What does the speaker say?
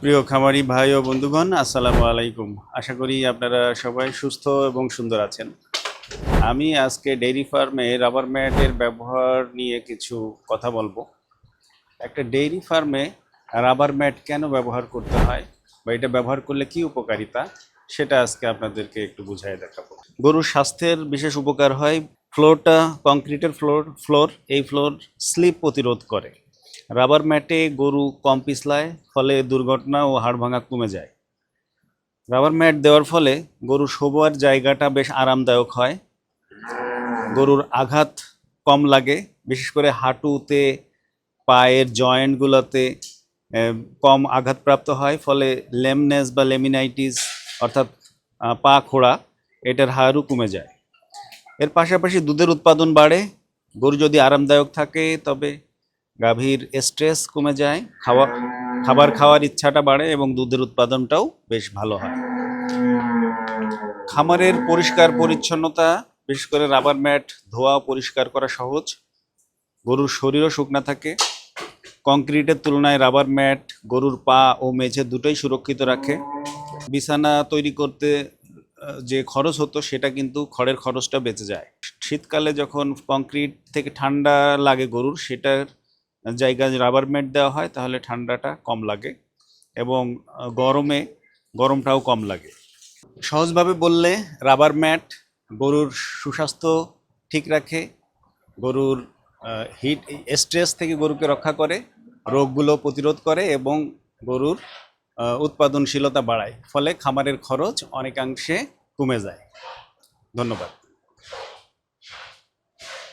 প্রিয় খামারি ভাই ও বন্ধুগণ, আসসালামু আলাইকুম। আশা করি আপনারা সবাই সুস্থ এবং সুন্দর আছেন। আমি আজকে ডেইরি ফার্মে রাবার ম্যাটের ব্যবহার নিয়ে কিছু কথা বলব। একটা ডেইরি ফার্মে রাবার ম্যাট কেন ব্যবহার করতে হয় বা এটা ব্যবহার করলে কি উপকারিতা, সেটা আজকে আপনাদেরকে একটু বুঝাই দেখাবো। গরুর স্বাস্থ্যের বিশেষ উপকার হয়, ফ্লোরটা কংক্রিটের ফ্লোর ফ্লোর, এই ফ্লোর স্লিপ প্রতিরোধ করে। রাবার ম্যাটে গরু কম পিছলায়, ফলে দুর্ঘটনা ও হাড় ভাঙা কমে যায়। রাবার ম্যাট দেওয়ার ফলে গরু শোবার জায়গাটা বেশ আরামদায়ক হয়। গরুর আঘাত কম লাগে, বিশেষ করে হাঁটুতে, পায়ের জয়েন্টগুলোতে কম আঘাতপ্রাপ্ত হয়, ফলে লেমনেস বা লেমিনাইটিস, অর্থাৎ পা খোড়া, এটার হারও কমে যায়। এর পাশাপাশি দুধের উৎপাদন বাড়ে। গরু যদি আরামদায়ক থাকে, তবে গাভীর স্ট্রেস কমে যায়, খাওয়া, খাবার খাওয়ার ইচ্ছাটা বাড়ে এবং দুধের উৎপাদনটাও বেশ ভালো হয়। খামারের পরিষ্কার পরিচ্ছন্নতা, বিশেষ করে রাবার ম্যাট ধোয়া পরিষ্কার করা সহজ। গরুর শরীরও শুকনা থাকে। কংক্রিটের তুলনায় রাবার ম্যাট গরুর পা ও মেঝে দুটোই সুরক্ষিত রাখে। বিছানা তৈরি করতে যে খরচ হতো সেটা কিন্তু খড়ের খরচটা বেঁচে যায়। শীতকালে যখন কংক্রিট থেকে ঠান্ডা লাগে গরুর, সেটার জায়গায় রাবার ম্যাট দেওয়া হয়, তাহলে ঠান্ডাটা কম লাগে এবং গরমে গরমটাও কম লাগে। সহজভাবে বললে রাবার ম্যাট গরুর সুস্বাস্থ্য ঠিক রাখে, গরুর হিট স্ট্রেস থেকে গরুকে রক্ষা করে, রোগগুলো প্রতিরোধ করে এবং গরুর উৎপাদনশীলতা বাড়ায়। ফলে খামারের খরচ অনেকাংশে কমে যায়। ধন্যবাদ।